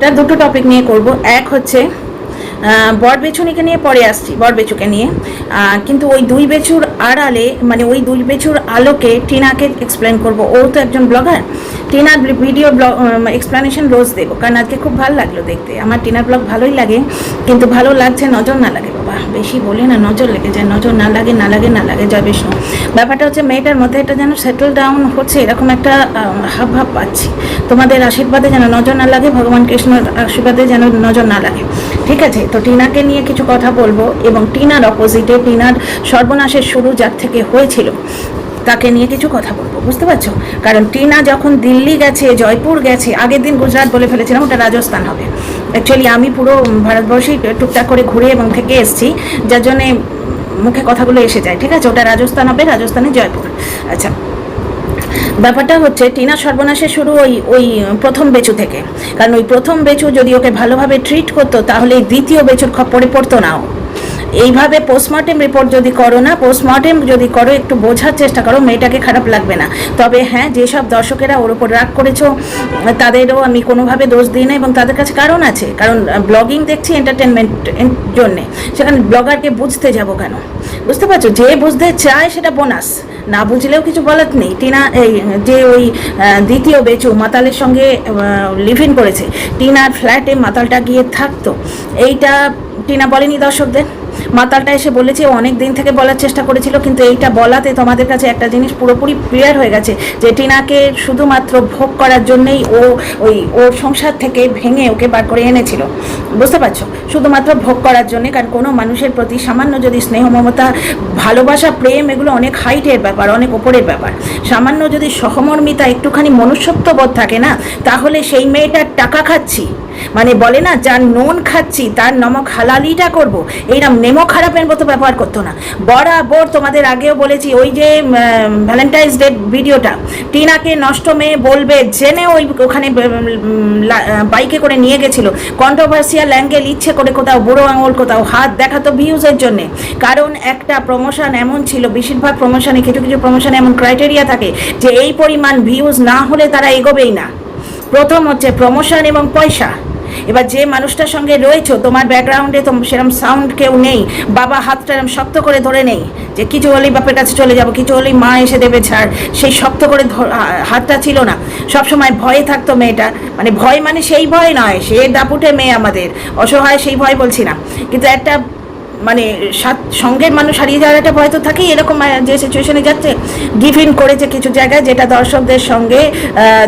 তা দুটো টপিক নিয়ে করব। এক হচ্ছে বট বেছুনিকে নিয়ে পরে আসছি বট বেচুকে নিয়ে। কিন্তু ওই দুই বেচুর আড়ালে মানে ওই দুই বেচুর আলোকে টিনাকে এক্সপ্লেন করব। ও তো একজন ব্লগার টিনার ভিডিও ব্লগ এক্সপ্লেনেশন রোজ দেবো। কারণ আজকে খুব ভালো লাগল দেখতে। আমার টিনার ব্লগ ভালোই লাগে, কিন্তু ভালো লাগছে, নজর না লাগে। বেশি বলি না, নজর লেগে যায়, নজর না লাগে না লাগে না লাগে জয় বিষ্ণু ব্যাপারটা হচ্ছে মেয়েটার মধ্যে এটা যেন সেটেল ডাউন হচ্ছে, এরকম একটা হাব ভাব পাচ্ছি। তোমাদের আশীর্বাদে যেন নজর না লাগে, ভগবান কৃষ্ণের আশীর্বাদে যেন নজর না লাগে। ঠিক আছে? তো টিনাকে নিয়ে কিছু কথা বলব, এবং টিনার অপোজিটে টিনার সর্বনাশের শুরু যার থেকে হয়েছিল তাকে নিয়ে কিছু কথা বলব, বুঝতে পারছ? কারণ টিনা যখন দিল্লি গেছে, জয়পুর গেছে, আগের দিন গুজরাট বলে ফেলেছিলাম, ওটা রাজস্থান হবে। অ্যাকচুয়ালি আমি পুরো ভারতবর্ষেই টুকটাক করে ঘুরে এবং থেকে এসেছি, যার জন্যে মুখে কথাগুলো এসে যায়, ঠিক আছে? ওটা রাজস্থান হবে, রাজস্থানে জয়পুর। আচ্ছা ব্যাপারটা হচ্ছে, টিনা সর্বনাশে শুরু ওই ওই প্রথম বেচু থেকে। কারণ ওই প্রথম বেচু যদি ওকে ভালোভাবে ট্রিট করতো, তাহলে দ্বিতীয় বেচুর খপ্পরে পড়তো না এইভাবে পোস্টমর্টেম রিপোর্ট যদি করো না পোস্টমর্টেম যদি করো, একটু বোঝার চেষ্টা করো, মেয়েটাকে খারাপ লাগবে না। তবে হ্যাঁ যেসব দর্শকেরা ওর উপর রাগ করেছ, তাদেরও আমি কোনোভাবে দোষ দিই না এবং তাদের কাছে কারণ আছে। কারণ ব্লগিং দেখছি এন্টারটেনমেন্ট জন্যে। সেখানে ব্লগারকে বুঝতে যাব কেন? বুঝতে পারছ? যে বুঝতে চায় সেটা বোনাস। না বুঝলেও কিছু বলার নেই। টিনা, এই, যে ওই দ্বিতীয় বেচু মাতালের সঙ্গে লিভ ইন করেছে, টিনার ফ্ল্যাটে মাতালটা গিয়ে থাকতো। এইটা টিনা বলেনি দর্শকদের? মাতালটা এসে বলেছে অনেক দিন থেকে বলার চেষ্টা করেছিল, কিন্তু এইটা বলাতে তোমাদের কাছে একটা জিনিস পুরোপুরি ক্লিয়ার হয়ে গেছে, যে টিনাকে শুধুমাত্র ভোগ করার জন্যেই ও ওই ওর সংসার থেকে ভেঙে ওকে বার করে এনেছিল। বুঝতে পারছ? শুধুমাত্র ভোগ করার জন্য, কারণ কোনো মানুষের প্রতি সামান্য যদি স্নেহ, মমতা, ভালোবাসা, প্রেম, এগুলো অনেক হাইটের ব্যাপার, অনেক ওপরের ব্যাপার। সামান্য যদি সহমর্মিতা, একটুখানি মনুষ্যত্ববোধ থাকে না, তাহলে সেই মেয়েটার টাকা খাচ্ছি। মানে বলে না, যার নুন খাচ্ছি, তার নমক হালালিটা করব। এইরকম নেমো খারাপের মতো ব্যবহার করতো না। বরাবর তোমাদের আগেও বলেছি, ওই যে ভ্যালেন্টাইন্স ডে ভিডিওটা, টিনাকে নষ্ট মেয়ে বলবে, জেনে ওই ওখানে বাইকে করে নিয়ে গেছিল। কন্ট্রোভার্সিয়াল অ্যাঙ্গেল ইচ্ছে করে কোথাও বুড়ো আঙুল, কোথাও হাত দেখাতো ভিউজের জন্যে। কারণ একটা প্রমোশন এমন ছিল, বেশিরভাগ প্রমোশনে কিছু কিছু প্রমোশনে এমন ক্রাইটেরিয়া থাকে যে, এই পরিমাণ ভিউজ না হলে তারা এগোবেই না। প্রথম হচ্ছে প্রমোশন এবং পয়সা। এবার যে মানুষটার সঙ্গে রয়েছো, তোমার ব্যাকগ্রাউন্ডে তো সেরকম সাউন্ড কেউ নেই, বাবা হাতটা এরকম শক্ত করে ধরে নেই, যে কিছু হলেই বাপের কাছে চলে যাব, কিছু হলেই মা এসে দেবে ছাড়, সেই শক্ত করে হাতটা ছিল না। সব সময় ভয়ে থাকতো মেয়েটা মানে ভয় মানে সেই ভয় নয়, সে দাপুটে মেয়ে আমাদের, অসহায় সেই ভয় বলছি না। কিন্তু একটা মানে সঙ্গের মানুষ হারিয়ে যাওয়াটা ভয় তো থাকেই, এরকম যে সিচুয়েশনে যাচ্ছে গিভ করেছে কিছু জায়গায় যেটা দর্শকদের সঙ্গে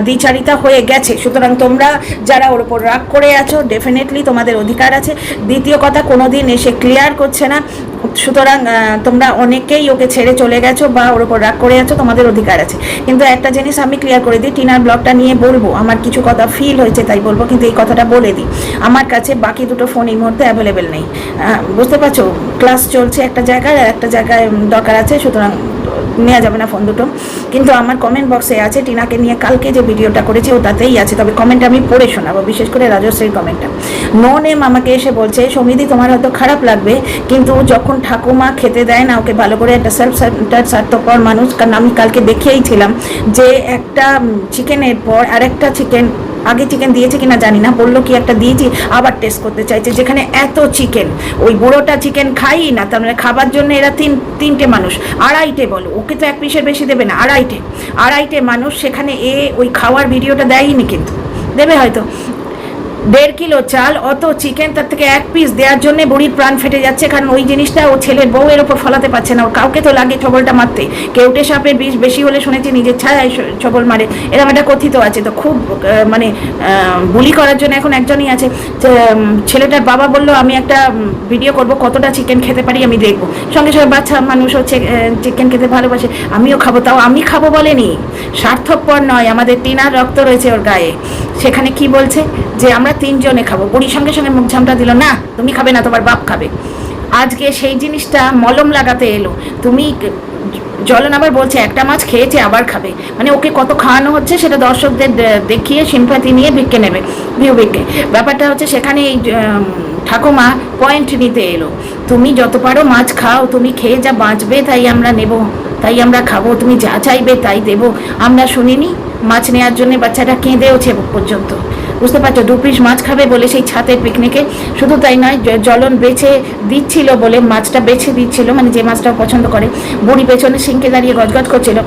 দ্বিচারিতা হয়ে গেছে। সুতরাং তোমরা যারা ওর ওপর রাগ করে আছো ডেফিনেটলি তোমাদের অধিকার আছে। দ্বিতীয় কথা কোনো দিন এসে ক্লিয়ার করছে না। সুতরাং তোমরা অনেকেই ওকে ছেড়ে চলে গেছো বা ওর ওপর রাগ করে আছো, তোমাদের অধিকার আছে। কিন্তু একটা জিনিস আমি ক্লিয়ার করে দিই, টিনার ব্লগটা নিয়ে বলব, আমার কিছু কথা ফিল হয়েছে, তাই বলব, কিন্তু এই কথাটা বলে দিই। আমার কাছে বাকি দুটো ফোন এই মুহূর্তে অ্যাভেলেবেল নেই। বুঝতে পারছ? ক্লাস চলছে একটা জায়গায় আর একটা জায়গায় দরকার আছে, সুতরাং নেওয়া যাবে না ফোন দুটো। কিন্তু আমার কমেন্ট বক্সে আছে, টিনাকে নিয়ে কালকে যে ভিডিওটা করেছে ওটাতেই আছে। তবে কমেন্ট আমি পড়ে শোনাবো, বিশেষ করে রাজশ্রীর কমেন্টটা নো নেম আমাকে এসে বলছে সমিতি তোমার হয়তো খারাপ লাগবে, কিন্তু যখন ঠাকুমা খেতে দেয় না, ওকে ভালো করে একটা সেলফ সেন্টার স্বার্থপর মানুষ, কারণ আমি কালকে দেখিয়েই ছিলাম যে একটা চিকেনের পর আরেকটা চিকেন আগে চিকেন দিয়েছে কিনা জানি না, বলল কি একটা দিয়েছি, আবার টেস্ট করতে চাইছে, যেখানে এত চিকেন ওই বুড়োটা চিকেন খাই না, তার মানে খাবার জন্য এরা তিন, তিনটে মানুষ, আড়াইটে বলো, ওকে তো এক পিসের বেশি দেবে না, আড়াইটে আড়াইটে মানুষ সেখানে এ ওই খাওয়ার ভিডিওটা দেয়নি কিন্তু, দেবে হয়তো দেড় কিলো চাল, অত চিকেন তার থেকে এক পিস দেওয়ার জন্য বুড়ির প্রাণ ফেটে যাচ্ছে, কারণ ওই জিনিসটা ও ছেলের বউ এর ওপর ফলাতে পারছে না। ও কাউকে তো লাগে ছবলটা মারতে। কেউটে সাপের বিষ বেশি হলে শুনেছি নিজের ছায়ায় স- ছবল মারে। এরকম একটা কথিত আছে। তো খুব মানে বুলি করার জন্য এখন একজনই আছে। ছেলেটার বাবা বলল, আমি একটা ভিডিও করব, কতটা চিকেন খেতে পারি আমি দেখব। সঙ্গে সঙ্গে বাচ্চা মানুষ হচ্ছে চিকেন খেতে ভালোবাসে। আমিও খাব, তাও আমি খাব বলেনি। স্বার্থপর নয়, আমাদের টিনার রক্ত রয়েছে ওর গায়ে। সেখানে কি বলছে? যে আমরা তিনজনে খাব। বুড়ির সঙ্গে সঙ্গে মুখ ঝামটা দিল, না, তুমি খাবে না, তোমার বাপ খাবে। আজকে সেই জিনিসটা মলম লাগাতে এলো। তুমি জলন আবার বলছে, একটা মাছ খেয়েছে, আবার খাবে। মানে ওকে কত খাওয়ানো হচ্ছে, সেটা দর্শকদের দেখিয়ে সিম্পাতি নিয়ে ভিক্ষে নেবে, ভিউ ভিক্ষে। ব্যাপারটা হচ্ছে সেখানে এই ঠাকুমা পয়েন্ট নিতে এলো। তুমি যত পারো মাছ খাও, তুমি খেয়ে যা বাঁচবে, তাই আমরা নেব, তাই আমরা খাব, তুমি যা চাইবে তাই দেবো। আমরা শুনিনি, মাছ নেওয়ার জন্য বাচ্চাটা কেঁদেওছে পর্যন্ত। বুঝতে পারছ, দু পিস মাছ খাবে বলে সেই ছাতের পিকনিকে শুধু তাই নয় জলন বেছে দিচ্ছিল বলে মাছটা বেছে দিচ্ছিল মানে যে মাছটা পছন্দ করে। বুড়ি পেছনে সিংকে দাঁড়িয়ে গজগজ করছিল।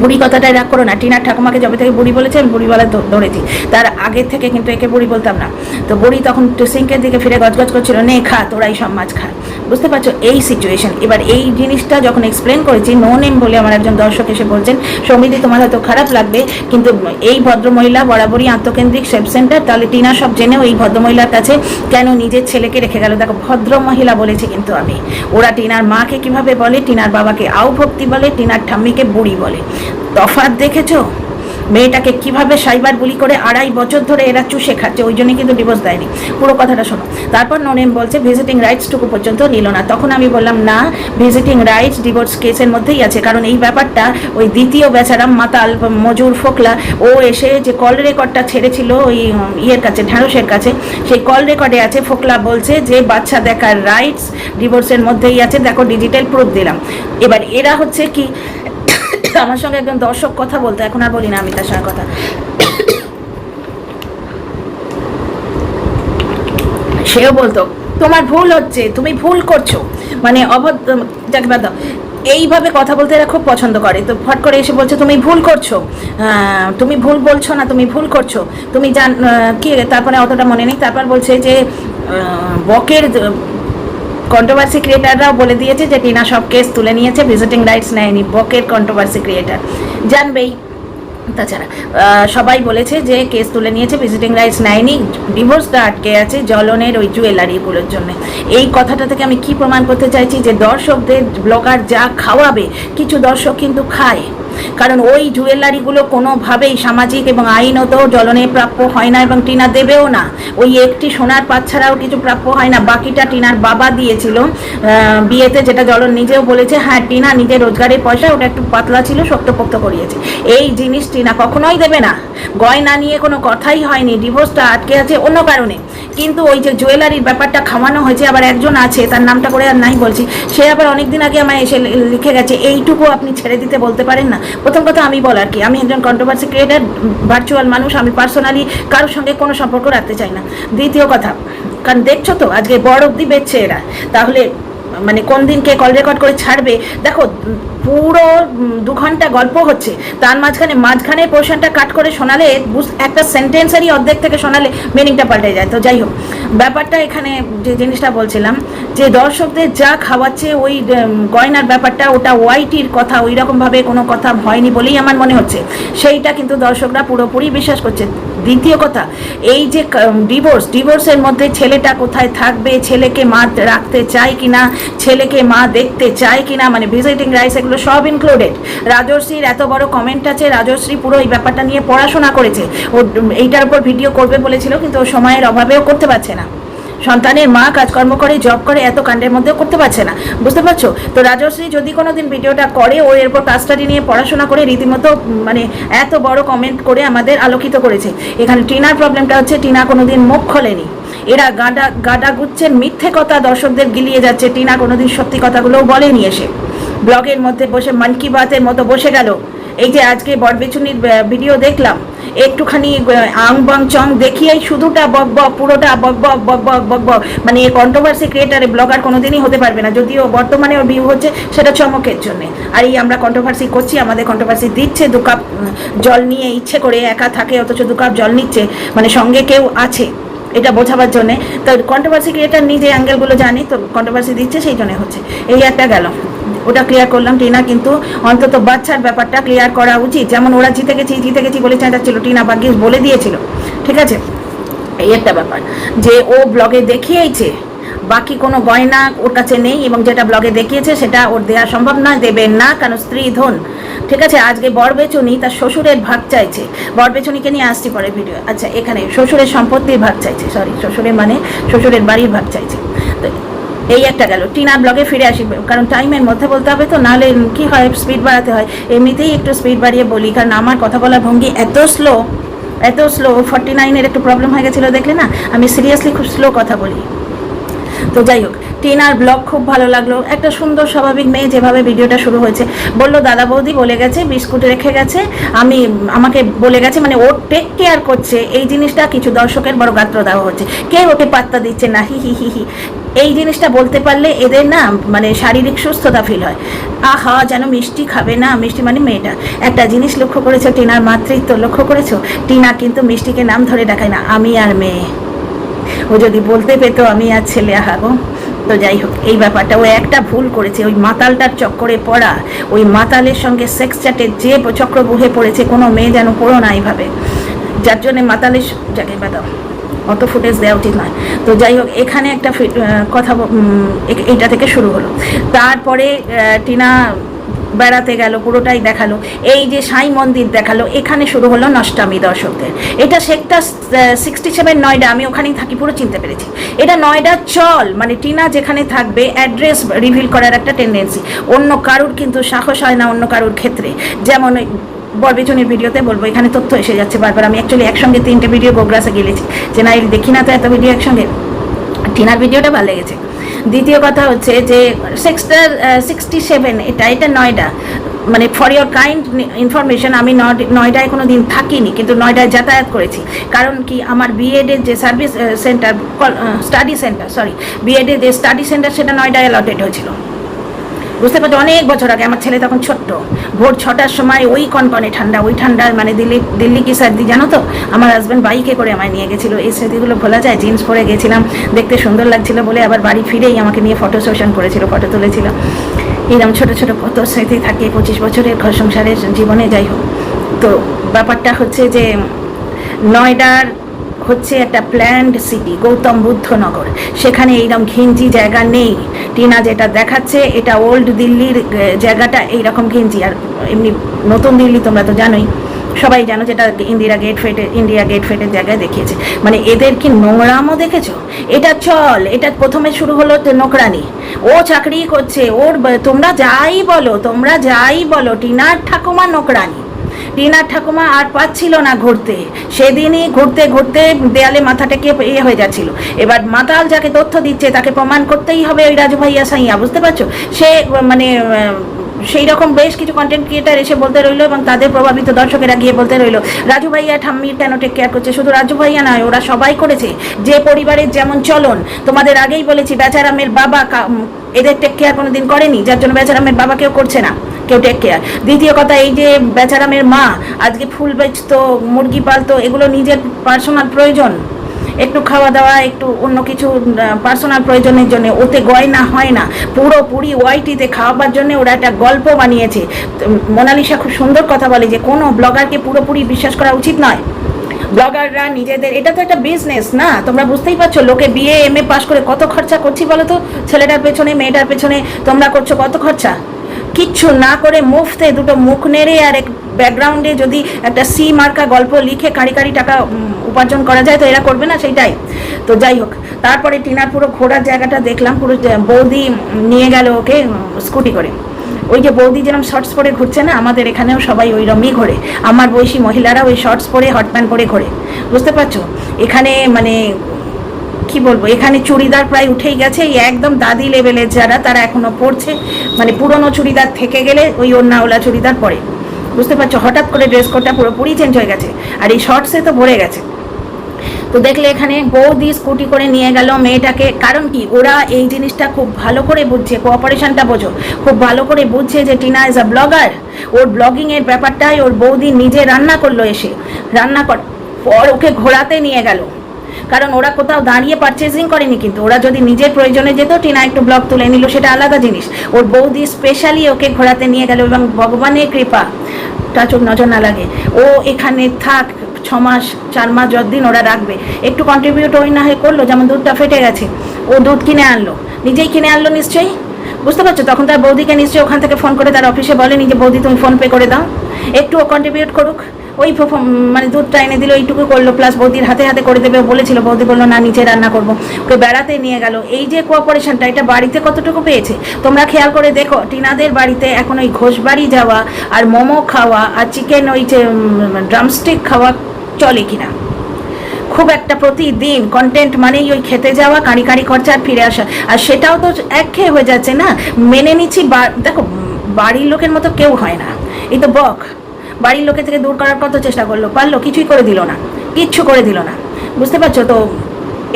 বুড়ি কথাটাই রাগ করো না, টিনার ঠাকুমাকে যবে থেকে বুড়ি বলেছে, আমি বুড়ি বলা ধরেছি। তার আগের থেকে কিন্তু একে বুড়ি বলতাম না। তো বুড়ি তখন সিঙ্কের দিকে ফিরে গজগজ করছিল, নে, খা, তোরাই সব মাছ খা। বুঝতে পারছ? এই সিচুয়েশন এবার এই জিনিসটা যখন এক্সপ্লেন করেছি নো নেম বলে আমার একজন দর্শক এসে বলছেন সমিতি তোমার হয়তো খারাপ লাগবে, কিন্তু এই ভদ্রমহিলা বরাবরই আত্মকেন্দ্রিক সেলফ সেন্টার তাহলে টিনা সব জেনেও এই ভদ্রমহিলার কাছে কেন নিজের ছেলেকে রেখে গেল? দেখো, ভদ্রমহিলা বলেছি কিন্তু আমি, ওরা টিনার মাকে কীভাবে বলে, টিনার বাবাকে আউ ভক্তি বলে, টিনার ঠাম্মিকে বুড়ি বলে। তফাৎ দেখেছ? মেয়েটাকে কীভাবে সাইবার বুলি করে আড়াই বছর ধরে এরা চুষে খাচ্ছে, ওই জন্যই কিন্তু ডিভোর্স দেয়নি। পুরো কথাটা শোনো। তারপর ননেম বলছে ভিজিটিং রাইটসটুকু পর্যন্ত নিল না। তখন আমি বললাম, না ভিজিটিং রাইটস ডিভোর্স কেসের মধ্যেই আছে। কারণ এই ব্যাপারটা ওই দ্বিতীয় বেচারাম, মাতাল, মজুর, ফোকলা, ও এসে যে কল রেকর্ডটা ছেড়েছিল ওই ইয়ের কাছে, ঢ্যাঁড়সের কাছে, সেই কল রেকর্ডে আছে, ফোকলা বলছে যে, বাচ্চা দেখার রাইটস ডিভোর্সের মধ্যেই আছে। দেখো ডিজিটাল প্রুফ দিলাম। এবার এরা হচ্ছে কি আমার সঙ্গে একজন দর্শক কথা বলতো, এখন আর বলি না আমি তার সঙ্গে কথা। সেও বলতো, তোমার ভুল হচ্ছে, তুমি ভুল করছ। মানে অভদ্র, যাকে বাদ এইভাবে কথা বলতে এরা খুব পছন্দ করে। তো ফট করে এসে বলছে, তুমি ভুল করছ। তুমি ভুল বলছো না, তুমি ভুল করছ। তুমি জান কি, তারপরে অতটা মনে নেই। তারপর বলছে যে বকের কন্ট্রোভার্সি ক্রিয়েটাররাও বলে দিয়েছে যে টিনা সব কেস তুলে নিয়েছে ভিজিটিং রাইটস নেয়নি, বকের কন্ট্রোভার্সি ক্রিয়েটার জানবেই। তাছাড়া সবাই বলেছে যে কেস তুলে নিয়েছে ভিজিটিং রাইটস নেয়নি ডিভোর্সটা আটকে আছে জলনের ওই জুয়েলারিগুলোর জন্য। এই কথাটা থেকে আমি কি প্রমাণ করতে চাইছি যে দর্শকদের ব্লগার যা খাওয়াবে, কিছু দর্শক কিন্তু খায়। কারণ ওই জুয়েলারিগুলো কোনোভাবেই সামাজিক এবং আইনত জলনে প্রাপ্য হয় না এবং টিনা দেবেও না। ওই একটি সোনার পাত ছাড়াও কিছু প্রাপ্য হয় না। বাকিটা টিনার বাবা দিয়েছিল। বিয়েতে যেটা জলন নিজেও বলেছে হ্যাঁ টিনা নিজের রোজগারের পয়সা, ওটা একটু পাতলা ছিল, শক্তপোক্ত করিয়েছে। এই জিনিস টিনা কখনোই দেবে না। গয়না নিয়ে কোনো কথাই হয়নি। ডিভোর্সটা আটকে আছে অন্য কারণে। কিন্তু ওই যে জুয়েলারির ব্যাপারটা খাওয়ানো হয়েছে, আবার একজন আছে, তার নামটা করে আর নাই বলছি, সে আবার অনেকদিন আগে আমায় এসে লিখে গেছে, এইটুকু আপনি ছেড়ে দিতে বলতে পারেন না। প্রথম কথা আমি বলার কি? আমি একজন কন্ট্রোভার্সি ক্রিয়েটার ভার্চুয়াল মানুষ, আমি পার্সোনালি কারোর সঙ্গে কোনো সম্পর্ক রাখতে চাই না। দ্বিতীয় কথা, কারণ দেখছ তো, আজকে বড় অব্দি বেচছে এরা। তাহলে মানে কোন দিনকে কল রেকর্ড করে ছাড়বে? দেখো পুরো দু ঘণ্টা গল্প হচ্ছে। তার মাঝখানে মাঝখানে পোর্শনটা কাট করে শোনালে একটা সেন্টেন্সেরই অর্ধেক থেকে শোনালে মিনিংটা পাল্টে যায়। তো যাই হোক, ব্যাপারটা এখানে যে জিনিসটা বলছিলাম, যে দর্শকদের যা খাওয়াচ্ছে ওই গয়নার ব্যাপারটা, ওটা ওয়াইটির কথা ওই রকমভাবে কোনো কথা হয়নি বলেই আমার মনে হচ্ছে। সেইটা কিন্তু দর্শকরা পুরোপুরি বিশ্বাস করছে। দ্বিতীয় কথা, এই যে ডিভোর্স ডিভোর্সের মধ্যে ছেলেটা কোথায় থাকবে, ছেলেকে মা রাখতে চায় কিনা, ছেলেকে মা দেখতে চায় কিনা মানে ভিজিটিং রাইস এগুলো সব ইনক্লুডেড রাজশ্রীর এত বড় কমেন্ট আছে রাজশ্রী পুরো এই ব্যাপারটা নিয়ে পড়াশোনা করেছে। ও এইটার উপর ভিডিও করবে বলেছিল, কিন্তু সময়ের অভাবেও করতে পারছে না। সন্তানের মা কাজকর্ম করে জব করে, এত কাণ্ডের মধ্যেও করতে পারছে না। বুঝতে পারছ? তো রাজশ্রী যদি কোনো দিন ভিডিওটা করে, ও এরপর কাজটারি নিয়ে পড়াশোনা করে, রীতিমতো মানে এত বড় কমেন্ট করে আমাদের আলোকিত করেছে। এখানে টিনার প্রবলেমটা হচ্ছে, টিনা কোনোদিন মুখ খোলেনি। এরা গাডা গাডা গুচ্ছেন, মিথ্যে কথা দর্শকদের গিলিয়ে যাচ্ছে। টিনা কোনোদিন সত্যি কথাগুলোও বলেনি এসে। ব্লগের মধ্যে বসে মন কি বাতের মতো বসে গেল। এই যে আজকে বটবেচুনির ভিডিও দেখলাম, একটুখানি আং বাং চং দেখিয়েই শুধুটা বক বক, পুরোটা বক বক বক বক বক বক। মানে কন্ট্রোভার্সি ক্রিয়েটারে ব্লগার কোনোদিনই হতে পারবে না, যদিও বর্তমানে ওর ভিউ হচ্ছে সেটা চমকের জন্য। আর এই আমরা কন্ট্রোভার্সি করছি, আমাদের কন্ট্রোভার্সি দিচ্ছে, দু কাপ জল নিয়ে ইচ্ছে করে একা থাকে, অথচ দু কাপ জল নিচ্ছে মানে সঙ্গে কেউ আছে, এটা বোঝাবার জন্যে। তো কন্ট্রোভার্সি ক্রিয়েটার নিজে অ্যাঙ্গেলগুলো জানি, তো কন্ট্রোভার্সি দিচ্ছে, সেই জন্যে হচ্ছে। এই একটা গেল। ওটা ক্লিয়ার করলাম, টিনা কিন্তু অন্তত বাচ্চার ব্যাপারটা ক্লিয়ার করা উচিত। যেমন ওরা জিতে গেছি জিতে গেছি বলে চেঁচাচ্ছিল, টিনা ভাগ্যিস বলে দিয়েছিল। ঠিক আছে? এই একটা ব্যাপার। যে ও ব্লগে দেখিয়েছে, বাকি কোনো গয়না ওর কাছে নেই এবং যেটা ব্লগে দেখিয়েছে সেটা ওর দেওয়া সম্ভব নয় দেবেন না, কারণ স্ত্রী ধন। ঠিক আছে? আজকে বরবেচুনি তার শ্বশুরের ভাগ চাইছে। বরবেচুনিকে নিয়ে আসছি পরে ভিডিও আচ্ছা এখানে শ্বশুরের সম্পত্তির ভাগ চাইছে সরি শ্বশুরের মানে শ্বশুরের বাড়ির ভাগ চাইছে। তো এই একটা গেল। টিনা ব্লগে ফিরে আসি, কারণ টাইমের মধ্যে বলতে হবে তো, নাহলে কি হয় স্পিড বাড়াতে হয়। এমনিতেই একটু স্পিড বাড়িয়ে বলি, কারণ আমার কথা বলার ভঙ্গি এত স্লো এত স্লো ফর্টি নাইনের একটু প্রবলেম হয়ে গেছিল দেখলে না, আমি সিরিয়াসলি খুব স্লো কথা বলি। তো যাই হোক টিনার ব্লগ খুব ভালো লাগল। একটা সুন্দর স্বাভাবিক মেয়ে যেভাবে ভিডিওটা শুরু হয়েছে। বলল, দাদা বৌদি বলে গেছে, বিস্কুট রেখে গেছে। আমি, আমাকে বলে গেছে মানে ও টেক কেয়ার করছে। এই জিনিসটা কিছু দর্শকের বড় গাত্র দেওয়া হচ্ছে। কে ওকে পাত্তা দিচ্ছে না? হি হি হি হি। এই জিনিসটা বলতে পারলে এদের না মানে শারীরিক সুস্থতা ফিল হয়। আহা, যেন মিষ্টি খাবে না, মিষ্টি মানে মেয়েটা। একটা জিনিস লক্ষ্য করেছ, টিনার মাতৃত্ব লক্ষ্য করেছ? টিনা কিন্তু মিষ্টিকে নাম ধরে ডাকায় না, আমি আর মেয়ে। ও যদি বলতে পেতো, আমি আর ছেলে আহাগো তো যাই হোক, এই ব্যাপারটা ও একটা ভুল করেছে। ওই মাতালটার চক্করে পড়া, ওই মাতালের সঙ্গে সেক্স চ্যাটের যে চক্র বুহে পড়েছে, কোনো মেয়ে যেন পড়ো না এইভাবে। যার জন্যে মাতালের যাকে বাদাও অত ফুটেজ দেওয়া উচিত নয়। তো যাই হোক, এখানে একটা কথা এটা থেকে শুরু হলো। তারপরে টিনা বেড়াতে গেল, পুরোটাই দেখাল। এই যে সাই মন্দির দেখাল, এখানে শুরু হলো নষ্টামি দর্শকদের। এটা সেক্টর সিক্সটি সেভেন নয়ডা, আমি ওখানেই থাকি, পুরো চিনতে পেরেছি। এটা নয়ডা চল মানে টিনা যেখানে থাকবে অ্যাড্রেস রিভিল করার একটা টেন্ডেন্সি অন্য কারুর কিন্তু সাহস হয় না অন্য কারুর ক্ষেত্রে। যেমন বরবেচনের ভিডিওতে বলব, এখানে তথ্য এসে যাচ্ছে বারবার। আমি অ্যাকচুয়ালি একসঙ্গে তিনটে ভিডিও গোগ্রাসে গেলেছি। যে না দেখি না তো এত ভিডিও একসঙ্গে? টিনার ভিডিওটা ভালো লেগেছে। দ্বিতীয় কথা হচ্ছে যে সিক্সটার সিক্সটি সেভেন এটা এটা নয়ডা। মানে ফর ইয়োর কাইন্ড ইনফরমেশন আমি নয়- নয়ডায় কোনো দিন থাকিনি, কিন্তু নয়ডায় যাতায়াত করেছি। কারণ কি, আমার বিএডের যে service centre study centre sorry বিএডের যে স্টাডি সেন্টার সেটা নয়ডায় অ্যালটেড হয়েছিল। বুঝতে পারছ? অনেক বছর আগে আমার ছেলে তখন ছোট্ট। ভোর ছটার সময় ওই কনকনে ঠান্ডা, ওই ঠান্ডা মানে দিল্লি দিল্লি কি সার্দি, জানো তো? আমার হাজব্যান্ড বাইকে করে আমায় নিয়ে গেছিল। এই স্মৃতিগুলো ভোলা যায় জিন্স পরে গেছিলাম, দেখতে সুন্দর লাগছিল বলে আবার বাড়ি ফিরেই আমাকে নিয়ে ফটো সেশন করেছিল ফটো তুলেছিল। এরকম ছোট ছোট কত স্মৃতি থাকে পঁচিশ বছরের ঘর সংসারের জীবনে, যাই হোক। তো ব্যাপারটা হচ্ছে যে নয়ডার হচ্ছে একটা প্ল্যান্ড সিটি গৌতম বুদ্ধ নগর সেখানে এইরকম ঘিঞ্জি জায়গা নেই। টিনা যেটা দেখাচ্ছে, এটা ওল্ড দিল্লির জায়গাটা এইরকম ঘিঞ্জি। আর এমনি নতুন দিল্লি তোমরা তো জানোই। সবাই জানো যেটা ইন্দিরা গেট ফেটে ইন্ডিয়া গেট ফেটের জায়গায় দেখিয়েছে। মানে এদের কি নোংরামও দেখেছ? এটা চল, এটা প্রথমে শুরু হলো নোকরানি ও চাকরি করছে, ওর তোমরা যাই বলো, তোমরা যাই বলো, টিনার ঠাকুমা নোকরানি টিনার ঠাকুমা আর পাচ্ছিল না ঘুরতে। সেদিনই ঘুরতে ঘুরতে দেয়ালে মাথা টেকে ইয়ে হয়ে যাচ্ছিল। এবার মাতাল যাকে তথ্য দিচ্ছে তাকে প্রমাণ করতেই হবে ওই রাজু ভাইয়া সাইয়া, বুঝতে পারছ? সে মানে সেই রকম বেশ কিছু কন্টেন্ট ক্রিয়েটার এসে বলতে রইল এবং তাদের প্রভাবিত দর্শকেরা গিয়ে বলতে রইল রাজু ভাইয়া ঠাম্মির কেন টেক কেয়ার করছে? শুধু রাজু ভাইয়া নয়, ওরা সবাই করেছে। যে পরিবারের যেমন চলন, তোমাদের আগেই বলেছি, বেচারামের বাবা এদের টেক কেয়ার কোনো দিন করেনি, যার জন্য বেচারামের বাবা কেউ করছে না। কেউ টেক কেয়ার দ্বিতীয় কথা, এই যে বেচারামের মা, আজকে ফুল বেচতো, মুরগি পালতো, এগুলো নিজের পার্সোনাল প্রয়োজন। একটু খাওয়া দাওয়া, একটু অন্য কিছু পার্সোনাল প্রয়োজনের জন্য। ওতে গয়না হয় না। পুরোপুরি ওয়াইটিতে খাওয়াবার জন্য ওরা একটা গল্প বানিয়েছে। মোনালিসা খুব সুন্দর কথা বলে যে, কোনো ব্লগারকে পুরোপুরি বিশ্বাস করা উচিত নয়। ব্লগাররা নিজেদের, এটা তো একটা বিজনেস না? তোমরা বুঝতেই পারছ, লোকে বিএ এম এ পাস করে কত খরচা করছি বলো তো? ছেলেটার পেছনে, মেয়েটার পেছনে তোমরা করছ কত খরচা? কিচ্ছু না করে মুফতে দুটো মুখ নেড়ে আর এক ব্যাকগ্রাউন্ডে যদি একটা সি মার্কা গল্প লিখে কারি কারি টাকা উপার্জন করা যায়, তো এরা করবে না, সেইটাই। তো যাই হোক, তারপরে টিনার পুরো ঘোরার জায়গাটা দেখলাম, পুরো বৌদি নিয়ে গেল ওকে স্কুটি করে। ওই যে বৌদি যেরকম শর্টস পরে ঘুরছে না, আমাদের এখানেও সবাই ওই রকমই ঘোরে। আমার বয়সী মহিলারা ওই শর্টস পরে হট প্যান্ট পরে ঘোরে। বুঝতে পারছ? এখানে মানে কি বলব? এখানে চুড়িদার প্রায় উঠেই গেছে। এই একদম দাদি লেভেলের যারা, তারা এখনও পড়ছে। মানে পুরনো চুড়িদার থেকে গেলে ওই ওলা চুড়িদার পরে। বুঝতে পারছ? হঠাৎ করে ড্রেস কোডটা পুরোপুরি চেঞ্জ হয়ে গেছে। আর এই শর্টসে তো ভরে গেছে। তো দেখলে এখানে বৌদি স্কুটি করে নিয়ে গেল মেয়েটাকে। কারণ কি? ওরা এই জিনিসটা খুব ভালো করে বুঝছে। কোঅপারেশনটা বোঝো। খুব ভালো করে বুঝছে যে টিনা ইজ আ ব্লগার ওর ব্লগিংয়ের ব্যাপারটাই ওর বৌদি নিজে রান্না করল এসে। রান্না কর পর ওকে ঘোরাতে নিয়ে গেল। কারণ ওরা কোথাও দাঁড়িয়ে পারচেজিং করেনি কিন্তু। ওরা যদি নিজের প্রয়োজনে যেত টিনা একটু ব্লগ তুলে নিল, সেটা আলাদা জিনিস। ওর বৌদি স্পেশালি ওকে ঘোরাতে নিয়ে গেল এবং ভগবানের কৃপা। টাচুর নজর না লাগে। ও এখানে থাক, ছ মাস, চার মাস যতদিন ওরা রাখবে। একটু কন্ট্রিবিউট ওই না হয়ে করল, যেমন দুধটা ফেটে গেছে। ও দুধ কিনে আনলো। নিজেই কিনে আনলো নিশ্চয়ই? বুঝতে পারছ? তখন তার বৌদিকে নিশ্চয়ই ওখান থেকে ফোন করে তার অফিসে বলেনি যে, বৌদি, তুমি ফোন পে করে দাও। একটু কন্ট্রিবিউট করুক। ওই মানে দুধটা এনে দিল, এইটুকু করল প্লাস বৌদির হাতে হাতে করে দেবে, বলেছিল, বৌদি বলল, না নিচে রান্না করব। ওকে বেড়াতে নিয়ে গেল। এই যে কোঅপারেশনটা এটা বাড়িতে কতটুকু পেয়েছে? তোমরা খেয়াল করে দেখো, টিনাদের বাড়িতে এখন ওই ঘোষবাড়ি যাওয়া আর মোমো খাওয়া আর চিকেন ওই যে ড্রামস্টিক খাওয়া চলে কিনা? খুব একটা প্রতিদিন কন্টেন্ট মানেই ওই খেতে যাওয়া, কাঁড়ি কাঁড়ি খরচা আর ফিরে আসা। আর সেটাও তো একঘেয়ে হয়ে যাচ্ছে না? মেনে নিচ্ছি দেখো, বাড়ির লোকের মতো কেউ হয় না। এই তো বক। বাড়ির লোকের থেকে দূর করার কত চেষ্টা করল? পারল? কিছুই করে দিল না। কিচ্ছু করে দিল না। বুঝতে পারছ তো?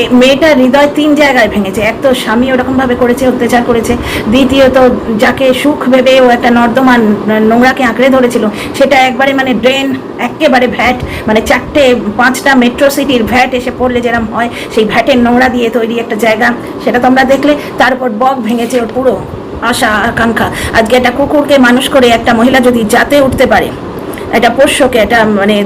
এ মেয়েটার হৃদয় তিন জায়গায় ভেঙেছে। এক তো স্বামী ওরকমভাবে করেছে, অত্যাচার করেছে। দ্বিতীয়ত, যাকে সুখ ভেবে ও একটা নর্দমা নোংরাকে আঁকড়ে ধরেছিল, সেটা একবারে মানে ড্রেন, একেবারে ভ্যাট মানে চারটে, পাঁচটা মেট্রো সিটির ভ্যাট এসে পড়লে যেরকম হয়, সেই ভ্যাটের নোংরা দিয়ে তৈরি একটা জায়গা, সেটা তোমরা দেখলে। তার উপর বক ভেঙেছে ওর পুরো আশা, আকাঙ্ক্ষা। আজকে একটা কুকুরকে মানুষ করে একটা মহিলা যদি যাতে উঠতে পারে একটা পোষ্যকে এটা মানে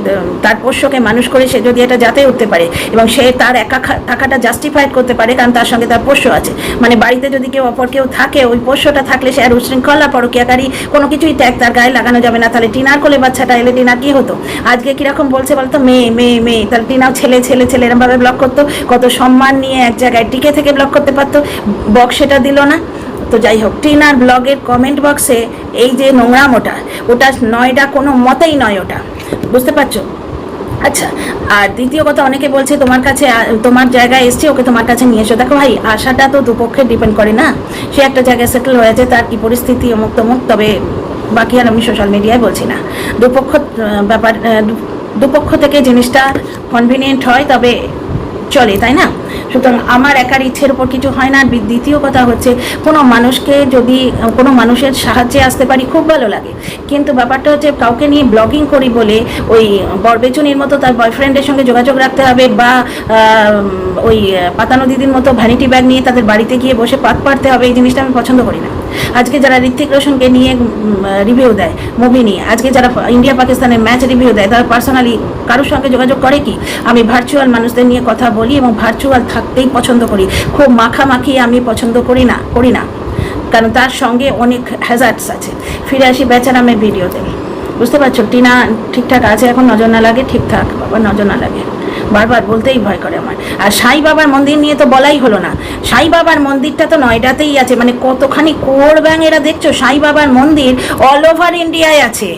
তার পোষ্যকে মানুষ করে সে যদি এটা যাতে উঠতে পারে এবং সে তার একা থাকাটা জাস্টিফাইড করতে পারে কারণ তার সঙ্গে তার পোষ্য আছে। মানে বাড়িতে যদি কেউ অপর কেউ থাকে, ওই পোষ্যটা থাকলে সে আর উশৃঙ্খলা, পরকিয়াকারী কোনো কিছুই ট্যাগ তার গায়ে লাগানো যাবে না। তাহলে টিনার কোলে বাচ্চাটা এলে টিনার কী হতো? আজকে কীরকম বলছে বলতো? মেয়ে মেয়ে মেয়ে। তাহলে টিনাও ছেলে ছেলে ছেলে এরমভাবে ব্লক করতো। কত সম্মান নিয়ে এক জায়গায় টিকে থেকে ব্লক করতে পারতো। বক সেটা দিল না। তো যাই হোক, টিনার ব্লগের কমেন্ট বক্সে এই যে নোংরাম ওটা ওটা নয়টা কোনো মতেই নয় ওটা। বুঝতে পারছ? আচ্ছা আর দ্বিতীয় কথা, অনেকে বলছে তোমার কাছে, তোমার জায়গায় এসছে, ওকে তোমার কাছে নিয়ে এসো। দেখো ভাই, আশাটা তো দুপক্ষের ডিপেন্ড করে না। সে একটা জায়গায় সেটেল হয়েছে তার কি পরিস্থিতি অমুক তমুক, তবে বাকি আর আমি সোশ্যাল মিডিয়ায় বলছি না। দুপক্ষ ব্যাপার দুপক্ষ থেকে জিনিসটা কনভিনিয়েন্ট হয়, তবে চলে, তাই না? সুতরাং আমার একার ইচ্ছের উপর কিছু হয় না। দ্বিতীয় কথা হচ্ছে, কোনো মানুষকে যদি, কোনো মানুষের সাহায্যে আসতে পারি, খুব ভালো লাগে। কিন্তু ব্যাপারটা হচ্ছে, কাউকে নিয়ে ব্লগিং করি বলে ওই বরবেচনির মতো তার বয়ফ্রেন্ডের সঙ্গে যোগাযোগ রাখতে হবে বা ওই পাতানো দিদির মতো ভ্যানিটি ব্যাগ নিয়ে তাদের বাড়িতে গিয়ে বসে পাত পাড়তে হবে, এই জিনিসটা আমি পছন্দ করি না। আজকে যারা ঋত্বিক রোশনকে নিয়ে রিভিউ দেয় মুভি নিয়ে, আজকে যারা ইন্ডিয়া পাকিস্তানের ম্যাচ রিভিউ দেয়, তারা পার্সোনালি কারোর সঙ্গে যোগাযোগ করে কি? আমি ভার্চুয়াল মানুষদের নিয়ে কথা বলি এবং ভার্চুয়াল থাকতেই পছন্দ করি। খুব মাখামাখি আমি পছন্দ করি না করি না। কারণ তার সঙ্গে অনেক হ্যাজার্ডস আছে। ফিরে আসি বেচারামের ভিডিওতে বুঝতে পারছ? টিনা ঠিকঠাক আছে? এখন নজর না লাগে? ঠিকঠাক, বাবা, নজর না লাগে। বারবার বলতেই ভয় করে আমার। আর সাই বাবার মন্দির নিয়ে তো বলাই হলো না। সাই বাবার মন্দিরটা তো নয়ডাতেই আছে। মানে কতখানি কোর ব্যাং এরা দেখছ? সাই বাবার মন্দির অল ওভার ইন্ডিয়ায় আছে।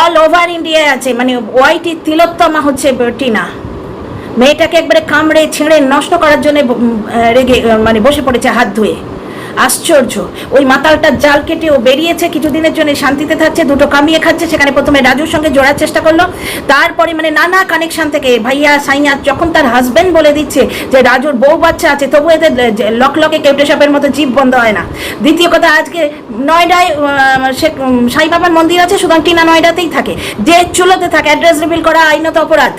অল ওভার ইন্ডিয়ায় আছে। মানে ওয়াইটি তিলোত্তমা হচ্ছে টিনা। মেয়েটাকে একবারে কামড়ে ছেড়ে নষ্ট করার জন্য রেগে মানে বসে পড়েছে হাত ধুয়ে। আশ্চর্য। ওই মাতালটার জাল কেটে ও বেরিয়েছে, কিছুদিনের জন্য শান্তিতে থাকছে, দুটো কামিয়ে খাচ্ছে, সেখানে প্রথমে রাজুর সঙ্গে জোড়ার চেষ্টা করল, তারপরে মানে নানা কানেকশন থেকে ভাইয়া সাইয়া যখন তার হাজবেন্ড বলে দিচ্ছে যে রাজুর বউ বাচ্চা আছে, তবু এদের লক লকে কেউটে মতো জীব বন্ধ হয় না। দ্বিতীয় কথা, আজকে নয়ডায় সে সাই বাবার মন্দির আছে, সুতরাং টিনা নয়ডাতেই থাকে। যে চুলোতে থাকে অ্যাড্রেস রিভিল করা আইনত অপরাধ।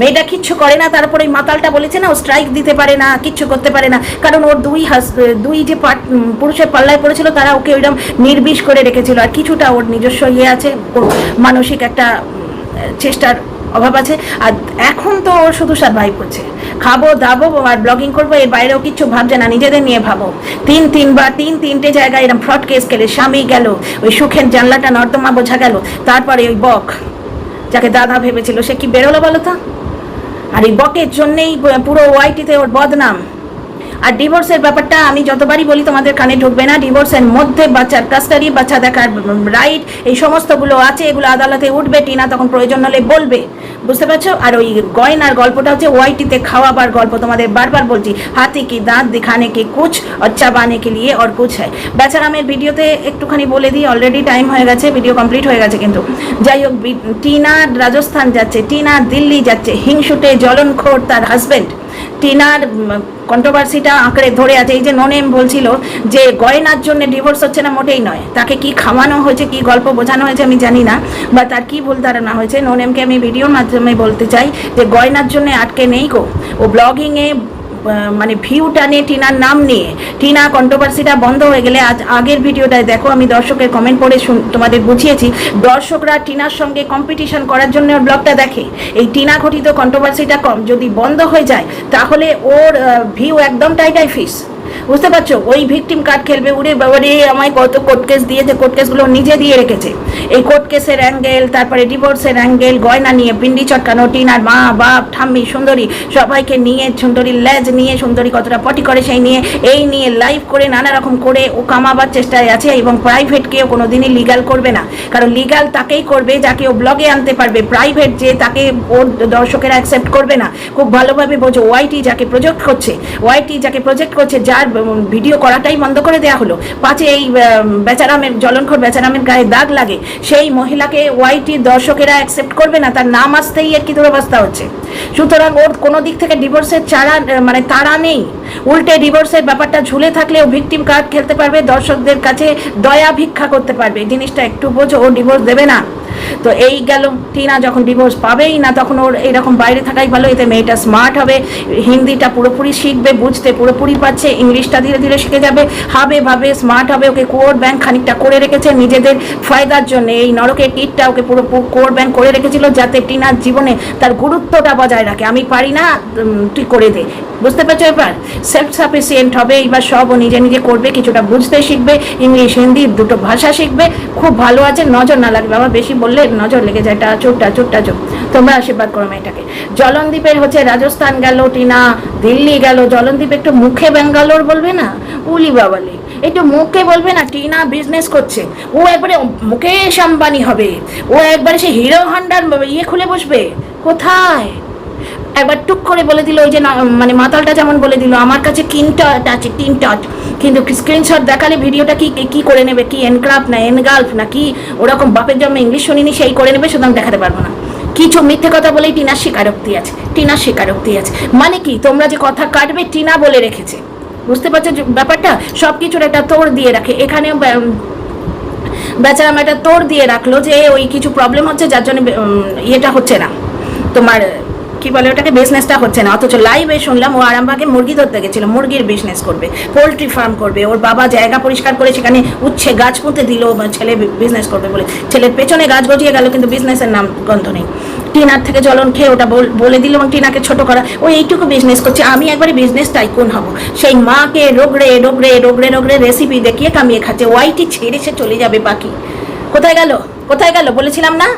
মেয়েটা কিচ্ছু করে না, তারপরে মাতালটা বলেছে, না, ও স্ট্রাইক দিতে পারে না, কিচ্ছু করতে পারে না। কারণ ওর দুই হাস দুই যে পুরুষের পাল্লায় পড়েছিল, তারা ওকে ওইরকম নির্বিষ করে রেখেছিল। আর কিছুটা ওর নিজস্ব ইয়ে আছে ওর মানসিক একটা চেষ্টার অভাব আছে। আর এখন তো ও শুধু সার্ভাইভ করছে। খাব, দাবো আর ব্লগিং করব, এর বাইরেও কিচ্ছু ভাবছে না, নিজেদের নিয়ে ভাবো। তিন, তিনবার, তিন, তিনটে জায়গায় এরকম ফ্রড কেস খেলে স্বামী গেল, ওই সুখের জানলাটা নর্দমা বোঝা গেল, তারপরে ওই বক, যাকে দাদা ভেবেছিল, সে কি বেরোলো বলো তো? আর এই বকের জন্যেই পুরো ওয়াইটিতে ওর বদনাম। আর ডিভোর্সের ব্যাপারটা আমি যতবারই বলি, তোমাদের কানে ঢুকবে না। ডিভোর্সের মধ্যে বাচ্চার কাস্টারি বাচ্চা দেখার রাইট এই সমস্তগুলো আছে, এগুলো আদালতে উঠবে, টিনা তখন প্রয়োজন হলে বলবে। বুঝতে পারছ? আর ওই গয়নার গল্পটা হচ্ছে ওয়াইটিতে খাওয়াবার গল্প, তোমাদের বারবার বলছি। হাতে কি দাঁত, দেখানে কি কুচ আর চাবানে কে লিয়ে আর কুচ হ্যায়। বেচারামের ভিডিওতে একটুখানি বলে দিই অলরেডি টাইম হয়ে গেছে ভিডিও কমপ্লিট হয়ে গেছে কিন্তু। যাই হোক টিনা রাজস্থান যাচ্ছে, টিনা দিল্লি যাচ্ছে, হিংসুটে জলনখোর তার হাজব্যান্ড টিনার কন্ট্রোভার্সিটা আঁকড়ে ধরে আছে। এই যে ননেম বলছিল যে, গয়নার জন্য ডিভোর্স হচ্ছে না, মোটেই নয়। তাকে কি খাওয়ানো হয়েছে, কি গল্প বোঝানো হয়েছে, আমি জানি না। বা তার কি ভুল ধারণা হয়েছে, ননেমকে আমি ভিডিওর মাধ্যমে বলতে চাই যে, গয়নার জন্য আটকে নেই গো। ও ব্লগিংয়ে মানে ভিউটা নিয়ে, টিনার নাম নিয়ে, টিনা কন্ট্রোভার্সিটা বন্ধ হয়ে গেলে আজ আগের ভিডিওটায় দেখো, আমি দর্শকের কমেন্ট পড়ে তোমাদের বুঝিয়েছি। দর্শকরা টিনার সঙ্গে কম্পিটিশন করার জন্য ব্লগটা দেখে। এই টিনা ঘটিত কন্ট্রোভার্সিটা কম, যদি বন্ধ হয়ে যায়, তাহলে ওর ভিউ একদম টাইটাই ফিস বুঝতে পারছ? ওই ভিকটিম কার্ড খেলবে, উড়ে বাবারে আমায় কত কোর্ট কেস দিয়েছে কোর্ট কেসগুলো নিজে দিয়ে রেখেছে। এই কোর্ট কেসের অ্যাঙ্গেল তারপরে ডিভোর্সের অ্যাঙ্গেল গয়না নিয়ে পিন্ডি চটকানো, টিনার মা, বাপ, ঠাম্মি, সুন্দরী, সবাইকে নিয়ে সুন্দরী লেজ নিয়ে, সুন্দরী কতটা পটি করে সেই নিয়ে, এই নিয়ে লাইভ করে নানা রকম করে ও কামাবার চেষ্টায় আছে এবং প্রাইভেটকেও কোনো দিনই লিগাল করবে না। কারণ লিগাল তাকেই করবে যাকে ও ব্লগে আনতে পারবে। প্রাইভেট যে তাকে ওর দর্শকেরা অ্যাকসেপ্ট করবে না। খুব ভালোভাবে বোঝো ওয়াইটি যাকে প্রজেক্ট করছে ওয়াইটি যাকে প্রজেক্ট করছে যার ভিডিও করাটাই বন্ধ করে দেওয়া হলো। পাঁচে এই বেচারামের, জলনখোর বেচারামের গায়ে দাগ লাগে, সেই মহিলাকে ওয়াইটি দর্শকেরা অ্যাকসেপ্ট করবে না, তার নাম আসতেই এর কি দুরবস্থা হচ্ছে? সুতরাং ওর কোনো দিক থেকে ডিভোর্সের চারা মানে তারা নেই। উল্টে ডিভোর্সের ব্যাপারটা ঝুলে থাকলে ও ভিকটিম কার্ড খেলতে পারবে, দর্শকদের কাছে দয়া ভিক্ষা করতে পারবে। এই জিনিসটা একটু বোঝো, ও ডিভোর্স দেবে না। তো এই গেল টিনা যখন ডিভোর্স পাবেই না, তখন ওর এইরকম বাইরে থাকাই ভালো, এতে মেয়েটা স্মার্ট হবে, হিন্দিটা পুরোপুরি শিখবে, বুঝতে পুরোপুরি পাচ্ছে ইংলিশটা ধীরে ধীরে শিখে যাবে, হবে ভাবে স্মার্ট হবে, ওকে কোর ব্যাংক খানিকটা করে রেখেছে, নিজেদের ফায়দার জন্য, এই নরকের কিটটা ওকে পুরো কোর ব্যাংক করে রেখেছিল, যাতে টিনার জীবনে তার গুরুত্বটা বজায় রাখে, আমি পারি না তুই করে দে বুঝতে পারছ? এবার সেলফ সাফিসিয়েন্ট হবে, এবার সব ও নিজে নিজে করবে, কিছুটা বুঝতে শিখবে, ইংলিশ, হিন্দি দুটো ভাষা শিখবে, খুব ভালো আছে, নজর না লাগবে আমার বেশি বললে নজর লেগে যায় টাচুক টাচুক টাচুক তোমরা আশীর্বাদ করো মেয়েটাকে। জলনদ্বীপের হচ্ছে রাজস্থান গেল টিনা, দিল্লি গেল, জলনদ্বীপ একটু মুখে ব্যাঙ্গালোর বলবে না? উলি বাবালি, একটু মুখে বলবে না, টিনা বিজনেস করছে। ও একবারে মুকেশ আম্বানি হবে। ও একবারে সে হিরো হান্ডার ইয়ে খুলে বসবে। কোথায়? একবার টুক করে বলে দিল, ওই যে মানে মাতালটা যেমন বলে দিল, আমার কাছে তিন টট আছে তিন টট কিন্তু স্ক্রিনশট দেখালে ভিডিওটা কি কি করে নেবে? কি এনক্রাফ না এনগাল্ফ না কি? ওরকম বাপের জন্ম ইংলিশ শুনিনি, সেই করে নেবে, সুতরাং দেখাতে পারব না। কিছু মিথ্যে কথা বলেই টিনার স্বীকারোক্তি আছে, টিনার স্বীকারোক্তি আছে। মানে কি, তোমরা যে কথা কাটবে, টিনা বলে রেখেছে। বুঝতে পারছ ব্যাপারটা? সব কিছুর একটা তোড় দিয়ে রাখে। এখানেও ব্যা- বেচারা মেয়েটা তোর দিয়ে রাখল যে ওই কিছু প্রবলেম হচ্ছে, যার জন্য ইয়েটা হচ্ছে না। তোমার কি বলে, ওটাকে বিজনেসটা হচ্ছে না। অথচ লাইভে শুনলাম, ও আরামবাগে মুরগি ধরতে গেছিল, মুরগির বিজনেস করবে পোলট্রি ফার্ম করবে, ওর বাবা জায়গা পরিষ্কার করে সেখানে উচ্ছে গাছ পুঁতে দিল ছেলে বিজনেস করবে বলে। ছেলের পেছনে গাছ গজিয়ে গেল, কিন্তু বিজনেসের নাম গন্ধ নেই। টিনার থেকে জ্বলন খেয়ে ওটা বল- দিল এবং টিনাকে ছোট করা, ও এইটুকু বিজনেস করছে, আমি একবারে বিজনেস টাইকুন হব। সেই মাকে রোগড়ে রোগড়ে রোগড়ে রোগড়ে রেসিপি দেখিয়ে কামিয়ে খাচ্ছে, ওয়াইটি ছেড়ে সে চলে যাবে পাখি। কোথায় গেল? কোথায় গেল? বলেছিলাম না?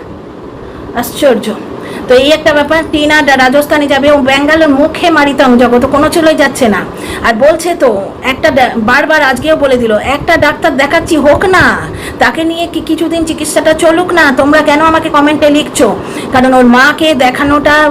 আশ্চর্য। তো এই একটা ব্যাপার, টিনা ডা- রাজস্থানে যাবে ও ব্যাঙ্গালোর মুখে মারিতাম জগৎ, কোনো চলেই যাচ্ছে না। আর বলছে তো, একটা বারবার আজকেও বলে দিল, একটা ডাক্তার দেখাচ্ছি, হোক না, তাকে নিয়ে কি কিছুদিন চিকিৎসাটা চলুক না, তোমরা কেন আমাকে কমেন্টে লিখছো? কারণ ওর মাকে দেখানোটা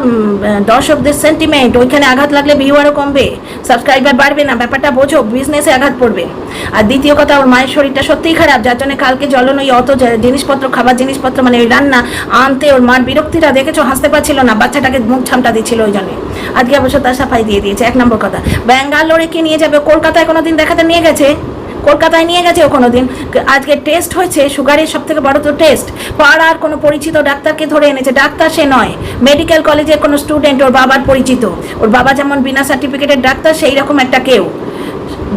দর্শকদের সেন্টিমেন্ট, ওইখানে আঘাত লাগলে ভিউয়ারও কমবে, সাবস্ক্রাইবার বাড়বে না, ব্যাপারটা বোঝো বিজনেসে আঘাত পড়বে। আর দ্বিতীয় কথা, ওর মায়ের শরীরটা সত্যিই খারাপ, যার জন্য কালকে জ্বলন ওই অত জিনিসপত্র, খাবার জিনিসপত্র মানে ওই রান্না আনতে ওর মার বিরক্তিটা দেখেছ, হাসতে পারছিল না, বাচ্চাটাকে মুখ ছামটা দিচ্ছিল ওই জন্য। আজকে অবশ্য তার সাফাই দিয়ে দিয়েছে, এক নম্বর কথা। ব্যাঙ্গালোরে কি নিয়ে যাবে? কলকাতায় কোনোদিন দেখাতে নিয়ে গেছে? কলকাতায় নিয়ে গেছে ও কোনোদিন? আজকে টেস্ট হয়েছে, সুগারের সব থেকে বড় তো টেস্ট পাড়ার কোনো পরিচিত ডাক্তারকে ধরে এনেছে, ডাক্তার সে নয়। মেডিকেল কলেজের কোনো স্টুডেন্ট ওর বাবার পরিচিত। ওর বাবা যেমন বিনা সার্টিফিকেটের ডাক্তার, সেই রকম একটা কেউ।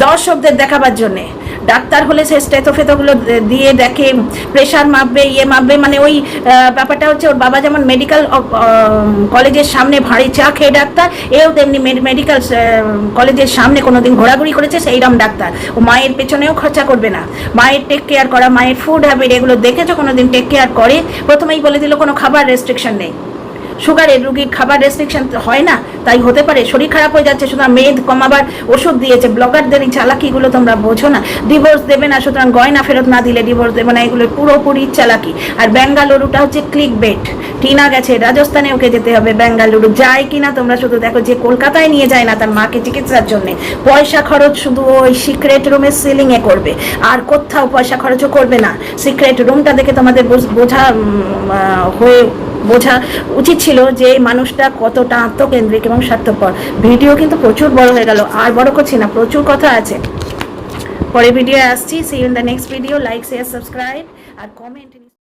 দর্শকদের দেখাবার জন্যে। ডাক্তার হলে সে স্টেথোফেতোগুলো দিয়ে দেখে প্রেশার মাপবে ইয়ে মাপবে মানে ওই ব্যাপারটা হচ্ছে ওর বাবা যেমন মেডিকেল কলেজের সামনে ভারী চা খেয়ে ডাক্তার, এও তেমনি মেডিকেল কলেজের সামনে কোনো দিন ঘোরাঘুরি করেছে সেইরকম ডাক্তার। ও মায়ের পেছনেও খরচা করবে না। মায়ের টেক কেয়ার করা, মায়ের ফুড হ্যাবিট এগুলো দেখেছ কোনোদিন? টেক কেয়ার করে, প্রথমেই বলে দিল, কোনো খাবার রেস্ট্রিকশন নেই। সুগারের রুগীর খাবার রেস্ট্রিকশন হয় না, তাই হতে পারে শরীর খারাপ হয়ে যাচ্ছে, সুতরাং মেদ কমাবার ওষুধ দিয়েছে। ব্লগারদের এই চালাকিগুলো তোমরা বোঝো না। ডিভোর্স দেবে না, সুতরাং গয়না ফেরত না দিলে ডিভোর্স দেবে না, এগুলো পুরোপুরি চালাকি। আর বেঙ্গালুরুটা হচ্ছে ক্লিক বেট টিনা গেছে রাজস্থানে, ওকে যেতে হবে ব্যাঙ্গালুরু। যায় কিনা তোমরা শুধু দেখো যে কলকাতায় নিয়ে যায় না তার মাকে চিকিৎসার জন্য। পয়সা খরচ শুধু ওই সিক্রেট রুমের সিলিংয়ে করবে। আর কোথাও পয়সা খরচও করবে না। সিক্রেট রুমটা দেখে তোমাদের বোঝা হয়ে বোঝা উচিত ছিল যে মানুষটা কতটা আত্মকেন্দ্রিক এবং স্বার্থপর। ভিডিও কিন্তু প্রচুর বড় হয়ে গেল, আর বড় করছি না, প্রচুর কথা আছে। পরে ভিডিও আসছি see in the next video like share subscribe R comment